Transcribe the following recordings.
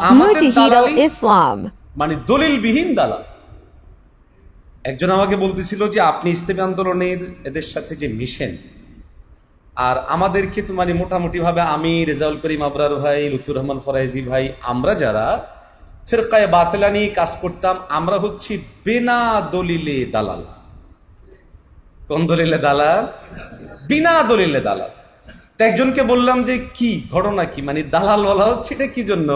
Islam. মানে দলিলবিহীন দালাল। একজন আমাকে বলতেছিল যে আপনি ইসলামী আন্দোলনের এদের সাথে যে মিশেন আর আমাদেরকে তো মানে মোটামুটি ভাবে আমি রেজাউল করিম আবরার ভাই লুথুর রহমান ফরাইজি ভাই আমরা যারা ফেরকায় বাতলা নিয়ে কাজ করতাম আমরা হচ্ছি বিনা দলিলে দালাল। কোন দলিলে দালাল? বিনা দলিলে দালাল। তো একজনকে বললাম যে কি ঘটনা কি? মানে দালাল বলা হচ্ছে এটা কি জন্য?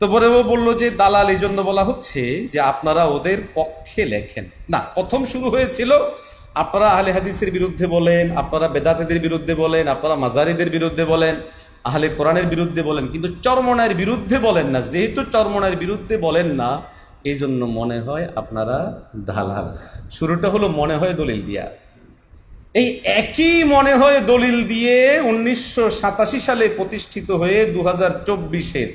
তো পরে ও বলল যে, দালাল এই জন্য বলা হচ্ছে যে, আপনারা ওদের পক্ষে লেখেন। না, প্রথম শুরু হয়েছিল, আপনারা আহলে হাদিসের বিরুদ্ধে বলেন, আপনারা বেদাতেদের বিরুদ্ধে বলেন, আপনারা মাজারিদের বিরুদ্ধে বলেন, আহলে কোরআনের বিরুদ্ধে বলেন, কিন্তু চরমনায়ের বিরুদ্ধে বলেন না, যেহেতু চরমনায়ের বিরুদ্ধে বলেন না এই জন্য মনে হয় আপনারা দালাল। শুরুটা হলো মনে হয় দলিল দিয়া। এই একই মনে হয় দলিল দিয়ে উনিশশো সাতাশি সালে প্রতিষ্ঠিত হয়ে দু হাজার চব্বিশের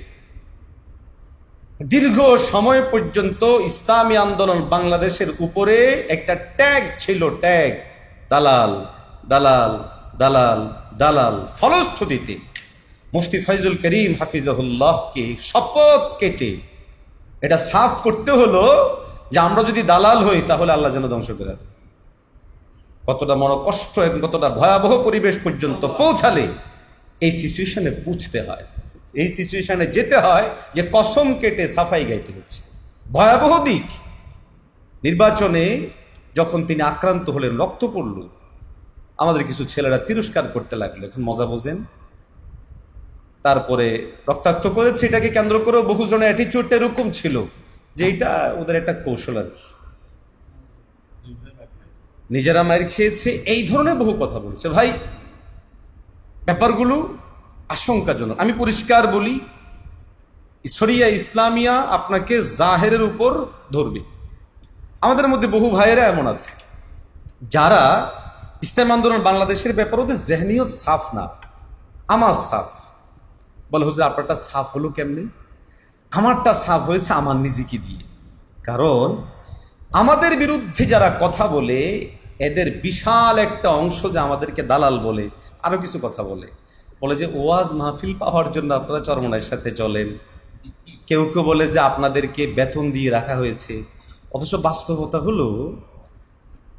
দীর্ঘ সময় পর্যন্ত ইসলামী আন্দোলন বাংলাদেশের উপরে একটা ট্যাগ ছিল, ট্যাগ। দালাল দালাল দালাল দালাল, ফলশ্রুতিতে। মুফতি ফৈজুল করিম হাফিজাহুল্লাহকে শপথ কেটে এটা সাফ করতে হলো যে আমরা যদি দালাল হই, তাহলে আল্লাহ যেন ধ্বংস করে কতটা বড় কষ্ট এবং কতটা ভয়াবহ পরিবেশ পর্যন্ত পৌঁছালে এই সিচুয়েশনে বুঝতে হয়। এই সিচুয়েশনে যেতে হয় যে কসম কেটে সাফাই গাইতে হচ্ছে। ভয়াবহ দিক। নির্বাচনে যখন তিনি আক্রান্ত হলেন, রক্ত পড়ল, আমাদের কিছু ছেলেরা তিরস্কার করতে লাগল। এখন মজা বোঝেন? তারপরে রক্তাক্ত করেছে, এটাকে কেন্দ্র করেও বহুজনের অ্যাটিচিউডটা এরকম ছিল যে এটা ওদের একটা কৌশল আর কি। নিজেরা মায়ের খেয়েছে, এই ধরনের বহু কথা বলছে। ভাই, ব্যাপারগুলো আশঙ্কাজনক। আমি পরিষ্কার বলি শরিয়া ইসলামিয়া আপনাকে জাহেরের উপর ধরবে। আমাদের মধ্যে বহু ভাইয়েরা এমন আছে, যারা ইসলাম আন্দোলন বাংলাদেশের ব্যাপার ওদের জেহনিয়ত সাফ না, আমার সাফ। বলে, হুজুর, আপনারটা সাফ হলো কেমনি? আমারটা সাফ হয়েছে আমার নিজেকে দিয়ে। কারণ আমাদের বিরুদ্ধে যারা কথা বলে, এদের বিশাল একটা অংশ যে আমাদেরকে দালাল বলে, আরও কিছু কথা বলে। বলে যে, ওয়াজ মাহফিল পাওয়ার জন্য আপনারা চরমনার সাথে চলেন। কেউ কেউ বলে যে, আপনাদেরকে বেতন দিয়ে রাখা হয়েছে। অথচ বাস্তবতা হলো,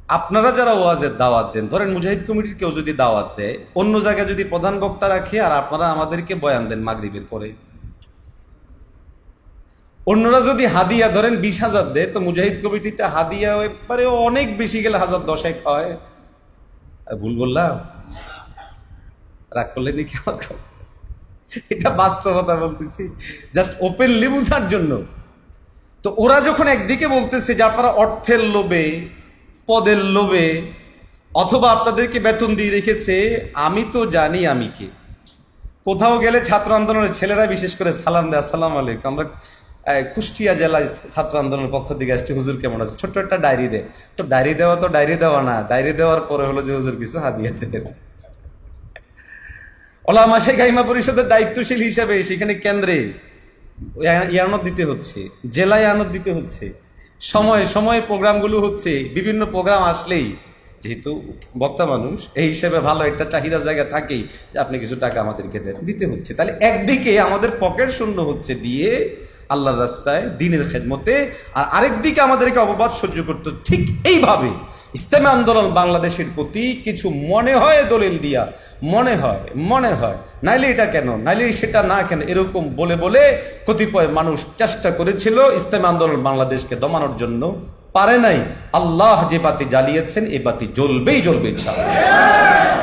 আপনারা যারা ওয়াজের দাওয়াত দেন, ধরেন মুজাহিদ কমিটির কেউ যদি দাওয়াত দেয়, অন্য জায়গায় যদি প্রধান বক্তা রাখে, আর আপনারা আমাদেরকে বয়ান দেন মাগরিবের পরে। অন্যরা যদি হাদিয়া, ধরেন বিশ হাজার দেয়, তো মুজাহিদ কমিটিতে হাদিয়া একবারে অনেক বেশি গেলে হাজার দশেক হয়। ভুল বললাম। রাগ করলে নাকি আমার? এটা বাস্তবতা বলতেছি। জাস্ট ওপেনলি বুঝার জন্য। তো ওরা যখন একদিকে বলতেছে যে আপনারা অর্থের লোভে, পদের লোভে, অথবা আপনাদেরকে বেতন দিয়ে রেখেছে, আমি তো জানি আমি কে। কোথাও গেলে ছাত্র আন্দোলনের ছেলেরা বিশেষ করে সালাম দেয়, আসসালাম আলাইকুম। আমরা কুষ্টিয়া জেলায় ছাত্র আন্দোলনের পক্ষ থেকে আসছি, হুজুর কেমন আছে ছোট্ট একটা ডায়েরি দেয় তো ডায়েরি দেওয়া তো ডায়েরি দেওয়া না। ডায়েরি দেওয়ার পরে হলো যে হুজুর কিছু হাদিয়া দেন। ওলামা শেখ হাইমা পরিষদের দায়িত্বশীল হিসাবে সেখানে কেন্দ্রে ইয়ানত দিতে হচ্ছে, জেলায় ইয়ানত দিতে হচ্ছে। সময় সময় প্রোগ্রামগুলো হচ্ছে, বিভিন্ন প্রোগ্রাম আসলেই যেহেতু বক্তা মানুষ, এই হিসেবে ভালো একটা চাহিদা জায়গা থাকেই যে আপনি কিছু টাকা আমাদেরকে দিতে হচ্ছে। তাহলে একদিকে আমাদের পকেট শূন্য হচ্ছে দিয়ে আল্লাহর রাস্তায় দিনের খেদমতে, আর আরেকদিকে আমাদেরকে অপবাদ সহ্য করতে ঠিক এইভাবে ইসলামী আন্দোলন বাংলাদেশের প্রতি কিছু মনে হয় দলিল দিয়া? মনে হয় মনে হয়। নাইলে এটা কেন? নাইলে সেটা না কেন? এরকম বলে বলে কতিপয় মানুষ চেষ্টা করেছিল ইসলামী আন্দোলন বাংলাদেশকে দমানোর জন্য। পারে নাই। আল্লাহ যে বাতি জ্বালিয়েছেন, এ বাতি জ্বলবেই জ্বলবে ইনশাআল্লাহ।